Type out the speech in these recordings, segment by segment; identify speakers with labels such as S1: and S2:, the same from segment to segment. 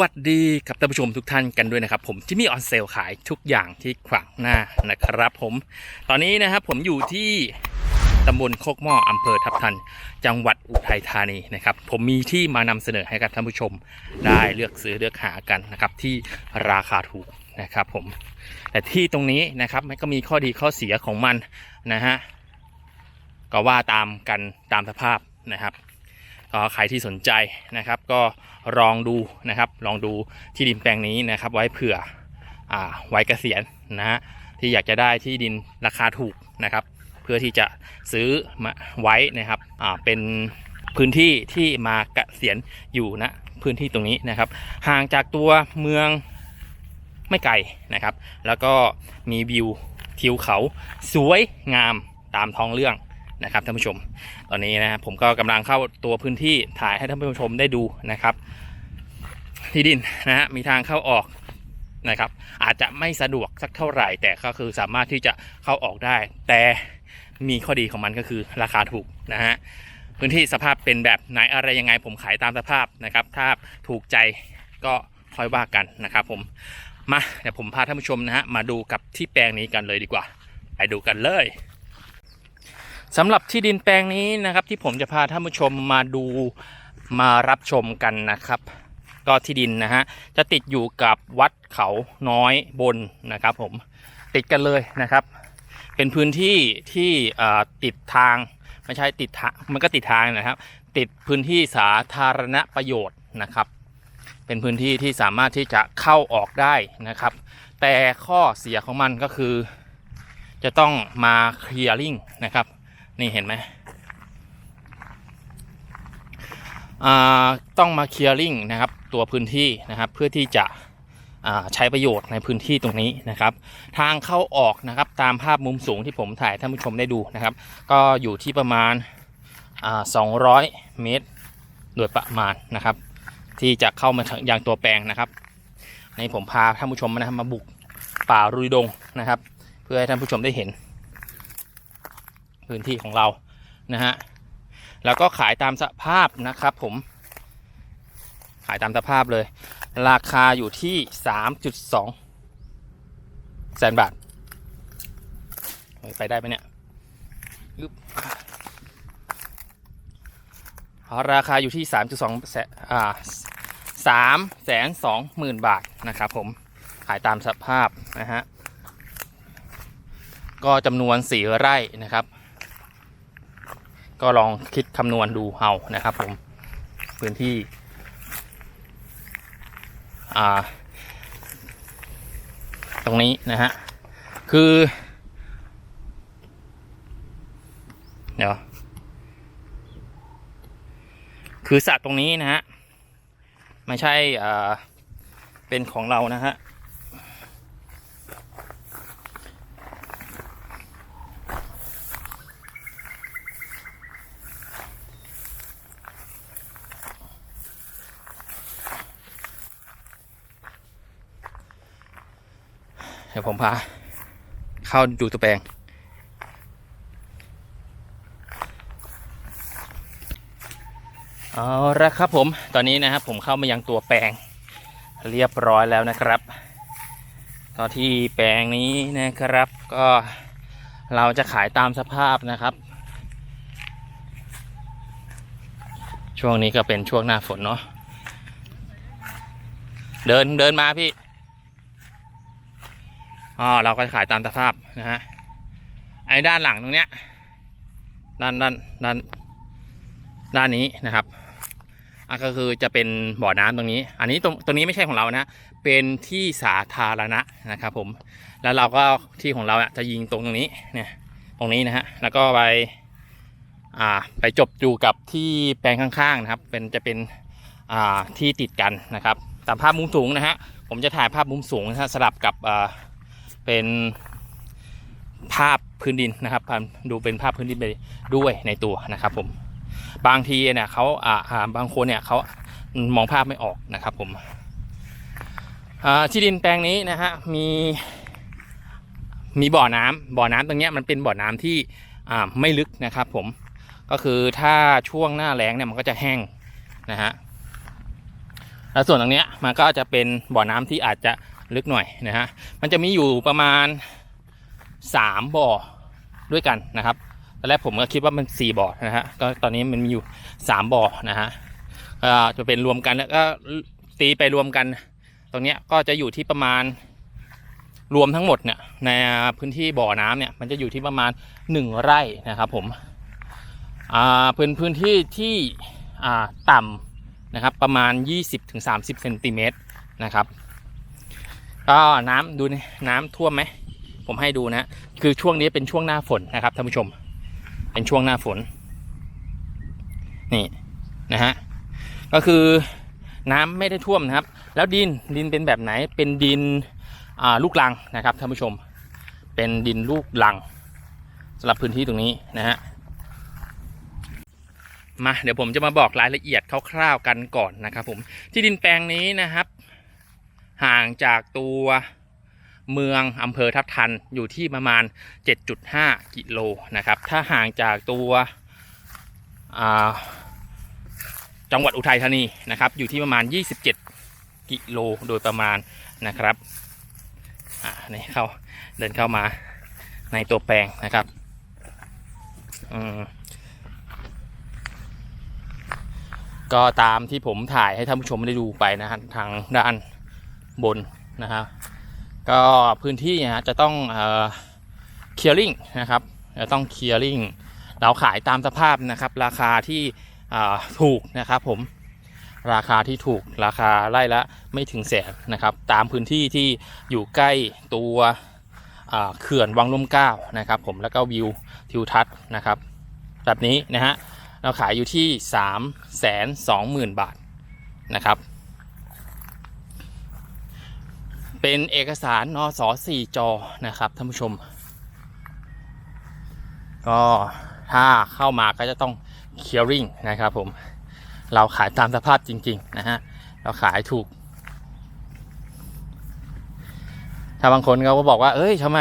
S1: วัสดีครับท่านผู้ชมทุกท่านกันด้วยนะครับ ผมที่มีออนเซลขายทุกอย่างที่ขวางหน้านะครับ ผม ตอนนี้นะครับผมอยู่ที่ตำบลโคกหม้ออำเภอทับทัน จังหวัดอุทัยธานีนะครับ ผมมีที่มานำเสนอให้กับท่านผู้ชมได้เลือกซื้อเลือกหากันนะครับ ที่ราคาถูกนะครับ ผม แต่ที่ตรงนี้นะครับมันก็มีข้อดีข้อเสียของมันนะฮะก็ว่าตามกันตามสภาพนะครับ ใครที่สนใจนะครับ ก็ลองดูนะครับ ลองดูที่ดินแปลงนี้นะครับ ไว้เผื่ออไว้เกษียณนะฮะที่อยากจะได้ที่ดินราคาถูกนะครับ เพื่อที่จะซื้อมาไว้นะครับเป็นพื้นที่ที่มาเกษียณอยู่ณพื้นที่ตรงนี้นะครับ ห่างจากตัวเมืองไม่ไกลนะครับ แล้วก็มีวิวทิวเขาสวยงามตามท้องเรื่อง นะครับท่านผู้ชม ตอนนี้นะครับผมก็กำลังเข้าตัวพื้นที่ถ่ายให้ท่านผู้ชมได้ดูนะครับ ที่ดินนะฮะมีทางเข้าออกนะครับ อาจจะไม่สะดวกสักเท่าไหร่ แต่ก็คือสามารถที่จะเข้าออกได้ แต่มีข้อดีของมันก็คือราคาถูกนะฮะพื้นที่สภาพเป็นแบบไหนอะไรยังไงผมขายตามสภาพนะครับ ถ้าถูกใจก็ค่อยว่ากันนะครับผมมาเดี๋ยวผมพาท่านผู้ชมนะฮะมาดูกับที่แปลงนี้กันเลยดีกว่า ไปดูกันเลย สำหรับที่ดินแปลงนี้นะครับ ที่ผมจะพาท่านผู้ชมมาดูมารับชมกันนะครับ ก็ที่ดินนะฮะจะติดอยู่กับวัดเขาน้อยบนนะครับผมติดกันเลยนะครับ เป็นพื้นที่ที่ติดทางไม่ใช่ติดทางมันก็ติดทางนะครับ ติดพื้นที่สาธารณประโยชน์นะครับ เป็นพื้นที่ที่สามารถที่จะเข้าออกได้นะครับ แต่ข้อเสียของมันก็คือ จะต้องมาเคลียร์ลิงนะครับ นี่เห็นไหมต้องมาเคลียร์ลิงนะครับตัวพื้นที่นะครับเพื่อที่จะใช้ประโยชน์ในพื้นที่ตรงนี้นะครับ ทางเข้าออกนะครับตามภาพมุมสูงที่ผมถ่ายท่านผู้ชมได้ดูนะครับ ก็อยู่ที่ประมาณ 200 เมตรโดยประมาณนะครับ ที่จะเข้ามาถึงยังตัวแปลงนะครับ ในผมพาท่านผู้ชมนะครับมาบุกป่ารุยดงนะครับ เพื่อให้ท่านผู้ชมได้เห็น พื้นที่ของเรานะฮะแล้วก็ขายตามสภาพนะครับผม ขายตามสภาพเลย ราคาอยู่ที่ 3.2 แสนบาท ไปได้ไหมเนี่ยราคาอยู่ที่ 3.2แสนอ่าสามแสนสองหมื่นบาทนะครับผมขายตามสภาพนะฮะก็จำนวนสี่ไร่นะครับ ก็ลองคิดคำนวณดูเอานะครับผมพื้นที่ตรงนี้นะฮะคือ เดี๋ยวคือสระตรงนี้นะฮะไม่ใช่เป็นของเรานะฮะ ยวผมพา เข้าดูตัวแปลง เอาละครับผม ตอนนี้นะครับผมเข้ามายังตัวแปลง เรียบร้อยแล้วนะครับก็ที่แปลงนี้นะครับ ก็เราจะขายตามสภาพนะครับ ช่วงนี้ก็เป็นช่วงหน้าฝนเนาะ เดินเดินมาพี่ อ๋อเราก็ขายตามสภาพนะฮะไอ้ด้านหลังตรงเนี้ยด้านด้านด้านด้านนี้นะครับอะก็คือจะเป็นบ่อน้ำตรงนี้ อันนี้ตรงตรงนี้ไม่ใช่ของเรานะ เป็นที่สาธารณะนะครับผม แล้วเราก็ที่ของเราจะยิงตรงนี้เนี่ยตรงนี้นะฮะแล้วก็ไปอ่าไปจบอยู่กับที่แปลงข้างๆนะครับ เป็นจะเป็นอ่าที่ติดกันนะครับตามภาพมุมสูงนะฮะผมจะถ่ายภาพมุมสูงนะฮะสลับกับอ่า เป็นภาพพื้นดินนะครับดูเป็นภาพพื้นดินไปด้วยในตัวนะครับผมบางทีเนี่ยเขาอ่าบางคนเนี่ยเขามองภาพไม่ออกนะครับผมที่ดินแปลงนี้นะฮะมีมีบ่อน้ำบ่อน้ำตรงเนี้ยมันเป็นบ่อน้ำที่ไม่ลึกนะครับผมก็คือถ้าช่วงหน้าแล้งเนี่ยมันก็จะแห้งนะฮะแล้วส่วนตรงเนี้ยมันก็จะเป็นบ่อน้ำที่อาจจะ ลึกหน่อยนะฮะมันจะมีอยู่ประมาณสามบ่อด้วยกันนะครับตอนแรกผมก็คิดว่ามันสี่บ่อนะฮะก็ตอนนี้มันมีอยู่สามบ่อนะฮะก็จะเป็นรวมกันแล้วก็ตีไปรวมกัน ตรงนี้ก็จะอยู่ที่ประมาณรวมทั้งหมดเนี่ยในพื้นที่บ่อน้ำเนี่ยมันจะอยู่ที่ประมาณหนึ่งไร่นะครับผมอ่าพื้นพื้นที่ที่อ่าต่ำนะครับประมาณ 20-30เซนติเมตรนะครับ ก็น้ำดูนี่น้ำท่วมไหม ผมให้ดูนะคือช่วงนี้เป็นช่วงหน้าฝนนะครับท่านผู้ชม เป็นช่วงหน้าฝน นี่นะฮะก็คือน้ำไม่ได้ท่วมนะครับ แล้วดินดินเป็นแบบไหนเป็นดินลูกลังนะครับท่านผู้ชม เป็นดินลูกลังสำหรับพื้นที่ตรงนี้นะฮะมาเดี๋ยวผมจะมาบอกรายละเอียดคร่าวๆกันก่อนนะครับผมที่ดินแปลงนี้นะครับ ห่างจากตัวเมืองอำเภอทับทันอยู่ที่ประมาณ 7.5 กิโลนะครับ ถ้าห่างจากตัวจังหวัดอุทัยธานีนะครับ อยู่ที่ประมาณ 27 กิโลโดยประมาณนะครับนี่เข้าเดินเข้ามาในตัวแปลงนะครับก็ตามที่ผมถ่ายให้ท่านผู้ชมได้ดูไปนะฮะทางด้าน บนนะครับก็พื้นที่นะฮะจะต้องเอ่อเคลียร์ลิงนะครับจะต้องเคลียร์ลิงเราขายตามสภาพนะครับ ราคาที่อ่าถูกนะครับผมราคาที่ถูกราคาไล่ละไม่ถึงแสนนะครับ ตามพื้นที่ที่อยู่ใกล้ตัวเขื่อนวังลุ่มเก้านะครับ ผมแล้วก็วิวทิวทัศน์นะครับ แบบนี้นะฮะเราขายอยู่ที่3ามแสนสองหมื่นบาทนะครับ เป็นเอกสารนสสี่จอนะครับท่านผู้ชม ก็ถ้าเข้ามาก็จะต้องเคียริงนะครับผม เราขายตามสภาพจริง ๆ นะฮะ เราขายถูก ถ้าบางคนเขาก็บอกว่า เอ้ยทำไม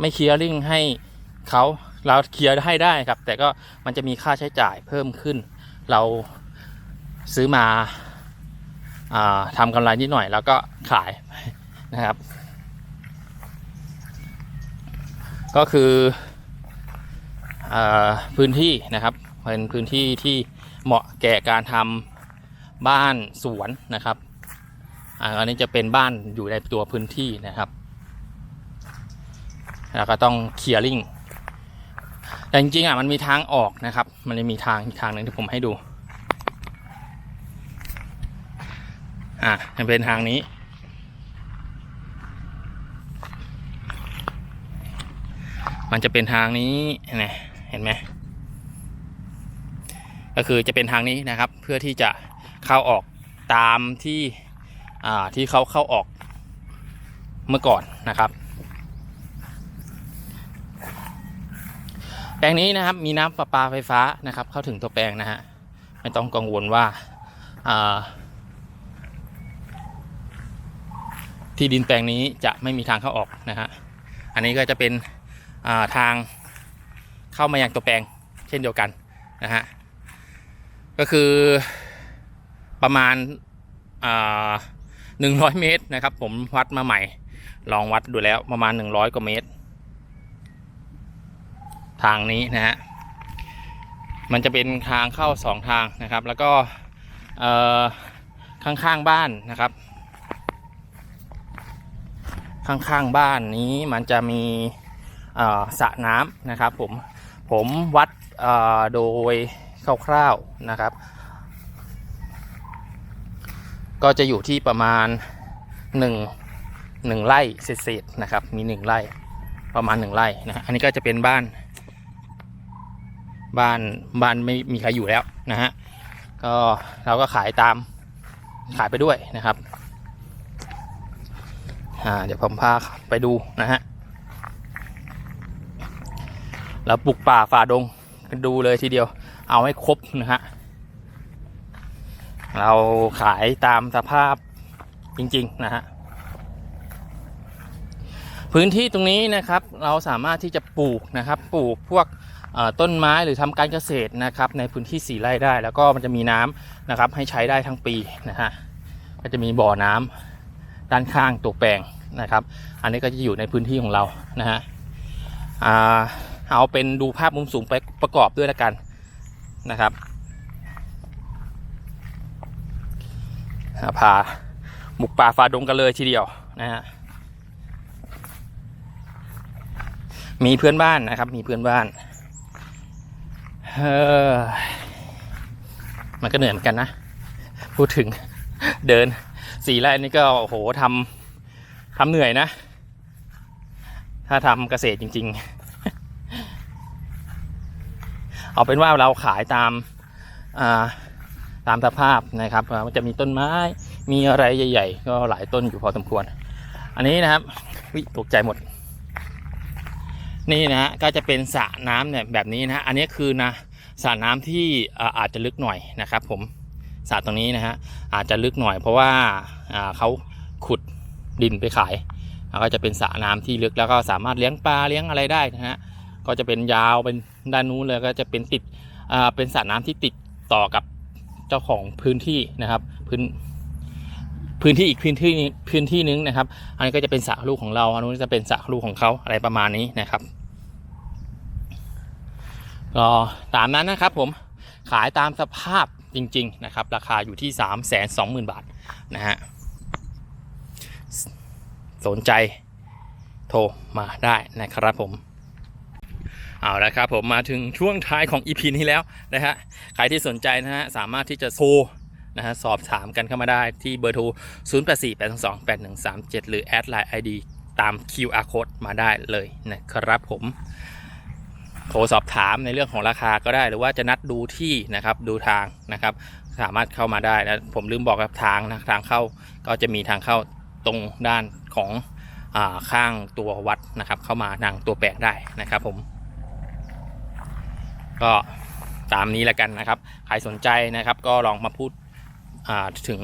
S1: ไม่เคียริงให้เขาเราเคลียร์ให้ได้ครับ แต่ก็มันจะมีค่าใช้จ่ายเพิ่มขึ้น เราซื้อมา ทำกำไรนิดหน่อยแล้วก็ขายนะครับ ก็คืออพื้นที่นะครับเป็นพื้นที่ที่เหมาะแก่การทำบ้านสวนนะครับอันนี้จะเป็นบ้านอยู่ในตัวพื้นที่นะครับ แล้วก็ต้องเคลียร์ลิงแต่จริงๆอะมันมีทางออกนะครับ มันจะมีทางอีกทางหนึ่งที่ผมให้ดู อะมันเป็นทางนี้ มันจะเป็นทางนี้นะเห็นไหมก็คือจะเป็นทางนี้นะครับ เพื่อที่จะเข้าออกตามที่อ่าที่เขาเข้าออกเมื่อก่อนนะครับแปลงนี้นะครับมีน้ำประปาไฟฟ้านะครับ เข้าถึงตัวแปลงนะฮะไม่ต้องกังวลว่าอ่า ที่ดินแปลงนี้จะไม่มีทางเข้าออกนะฮะอันนี้ก็จะเป็นาทางเข้ามายังตัวแปลงเช่นเดียวกันนะฮะก็คือประมาณหนึ่งร้อยเมตรนะครับ ผมวัดมาใหม่ ลองวัดดูแล้วประมาณ100กว่าเมตร ทางนี้นะฮะมันจะเป็นทางเข้าสองทางนะครับ แล้วก็ข้างๆบ้านนะครับ ข้างๆบ้านนี้มันจะมีสระน้ำนะครับผมผมวัดโดยคร่าวๆนะครับ ก็จะอยู่ที่ประมาณหนึ่งหนึ่งไร่เศษๆนะครับ มีหนึ่งไร่ประมาณหนึ่งไร่นะฮะอันนี้ก็จะเป็นบ้าน บ้านบ้านไม่มีใครอยู่แล้วนะฮะก็เราก็ขายตามขายไปด้วยนะครับ อ่าเดี๋ยวผมพาไปดูนะฮะเราปลูกป่าฝ่าดงดูเลยทีเดียว เอาให้ครบนะฮะเราขายตามสภาพจริงๆนะฮะพื้นที่ตรงนี้นะครับเราสามารถที่จะปลูกนะครับปลูกพวกต้นไม้หรือทำการเกษตรนะครับในพื้นที่สีไร่ได้ แล้วก็มันจะมีน้ำนะครับให้ใช้ได้ทั้งปีนะฮะก็จะมีบ่อน้ำ ด้านข้างตัวแปลงนะครับ อันนี้ก็จะอยู่ในพื้นที่ของเรานะฮะเอาเป็นดูภาพมุมสูงไปประกอบด้วยละกันนะครับอ่าพาบุกป่าฝ่าดงกันเลยทีเดียวนะฮะมีเพื่อนบ้านนะครับ มีเพื่อนบ้านเออมันก็เหนื่อยเหมือนกันนะ พูดถึงเดิน สี่ไร่นี่ก็โอ้โหทำทำเหนื่อยนะ ถ้าทำเกษตรจริง ๆ เอาเป็นว่าเราขายตามาตามสภาพนะครับมันจะมีต้นไม้มีอะไรใหญ่ ๆ ก็หลายต้นอยู่พอสมควร อันนี้นะครับวิตกใจหมด นี่นะฮะก็จะเป็นสระน้ำเนี่ยแบบนี้นะฮะอันนี้คือนะสระน้ำที่อาจจะลึกหน่อยนะครับผม สระตรงนี้นะฮะอาจจะลึกหน่อยเพราะว่าเขาขุดดินไปขายแล้วก็จะเป็นสระน้ำที่ลึกแล้วก็สามารถเลี้ยงปลาเลี้ยงอะไรได้นะฮะก็จะเป็นยาวเป็นด้านนู้นเลยก็จะเป็นติดเป็นสระน้ำที่ติดต่อกับเจ้าของพื้นที่นะครับพื้นพื้นที่อีกพื้นที่นึงพื้นที่นึงนะครับ อันนี้ก็จะเป็นสระลูกของเรา อันนู้นจะเป็นสระลูกของเขาอะไรประมาณนี้นะครับก็ตามนั้นนะครับผมขายตามสภาพ จริง ๆ นะครับ ราคาอยู่ที่ 3 2 0 0 0 0 บาท นะฮะ สนใจโทรมาได้นะครับผม เอาละครับผมมาถึงช่วงท้ายของ EP นี้แล้วนะฮะ ใครที่สนใจนะฮะ สามารถที่จะโทรนะฮะสอบถามกันเข้ามาได้ที่เบอร์โทร 0848228137 หรือแอดไลน์ ID ตาม QR code มาได้เลยนะครับผม โทรสอบถามในเรื่องของราคาก็ได้ หรือว่าจะนัดดูที่นะครับดูทางนะครับ สามารถเข้ามาได้นะผมลืมบอกกับทางนะทางเข้าก็จะมีทางเข้าตรงด้านของอข้างตัววัดนะครับ เข้ามาทางตัวแปลงได้นะครับผมก็ตามนี้แล้วกันนะครับ ใครสนใจนะครับ ก็ลองมาพูดถึง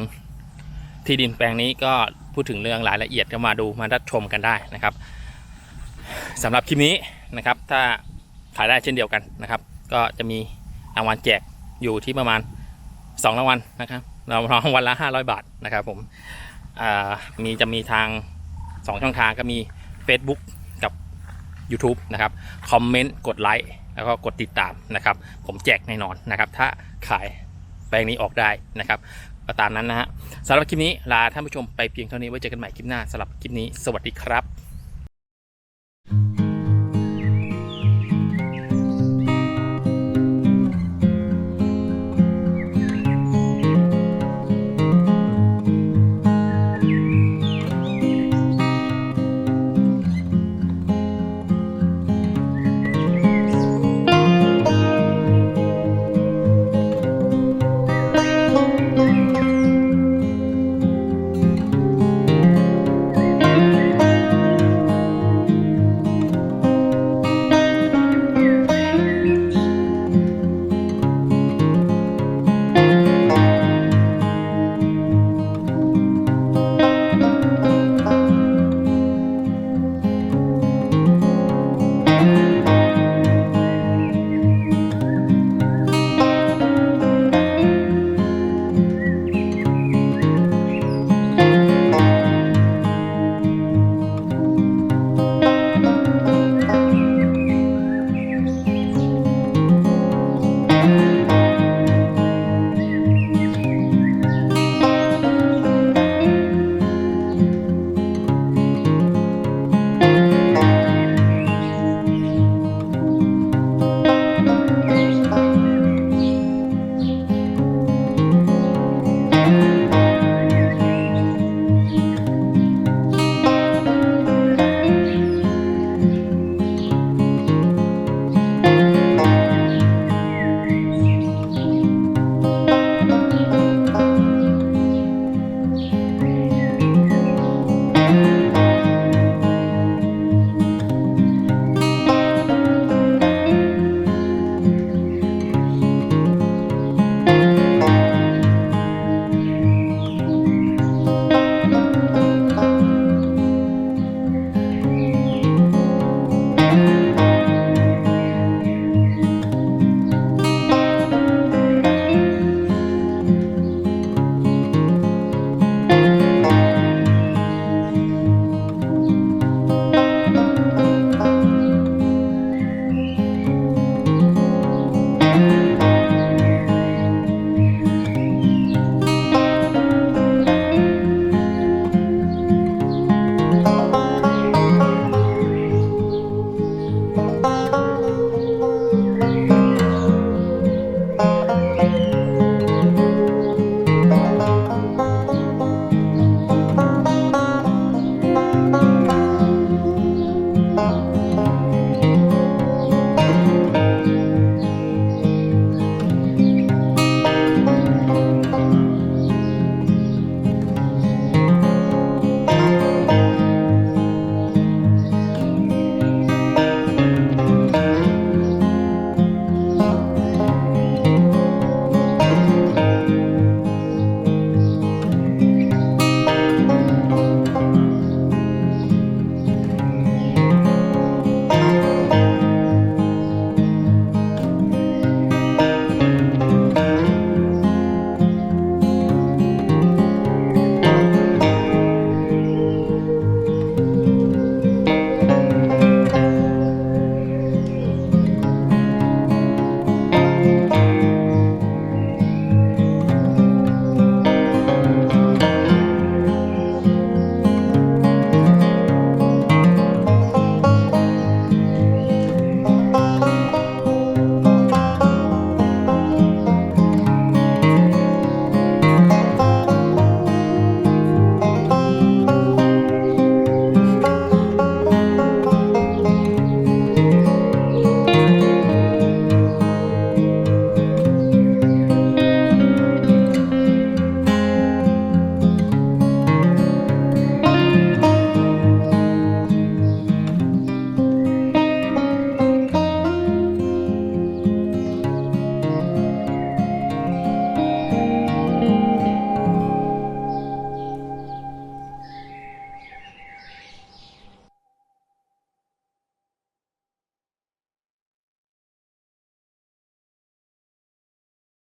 S1: ที่ดินแปลงนี้ก็พูดถึงเรื่องรายละเอียดก็มาดูมารับชมกันได้นะครับสำหรับคลิปนี้นะครับ ถ้า ขายได้เช่นเดียวกันนะครับ ก็จะมีรางวัลแจกอยู่ที่ประมาณ 2 รางวัลนะครับเรารางวัลละ 500 บาทนะครับผมมีจะมีทาง 2 ช่องทางก็มี Facebook กับ YouTube นะครับคอมเมนต์กดไลค์แล้วก็กดติดตามนะครับ ผมแจกแน่นอนนะครับ ถ้าขายแปลงนี้ออกได้นะครับก็ตามนั้นนะฮะสำหรับคลิปนี้ลาท่านผู้ชมไปเพียงเท่านี้ไว้เจอกันใหม่คลิปหน้าสำหรับคลิปนี้ สวัสดีครับ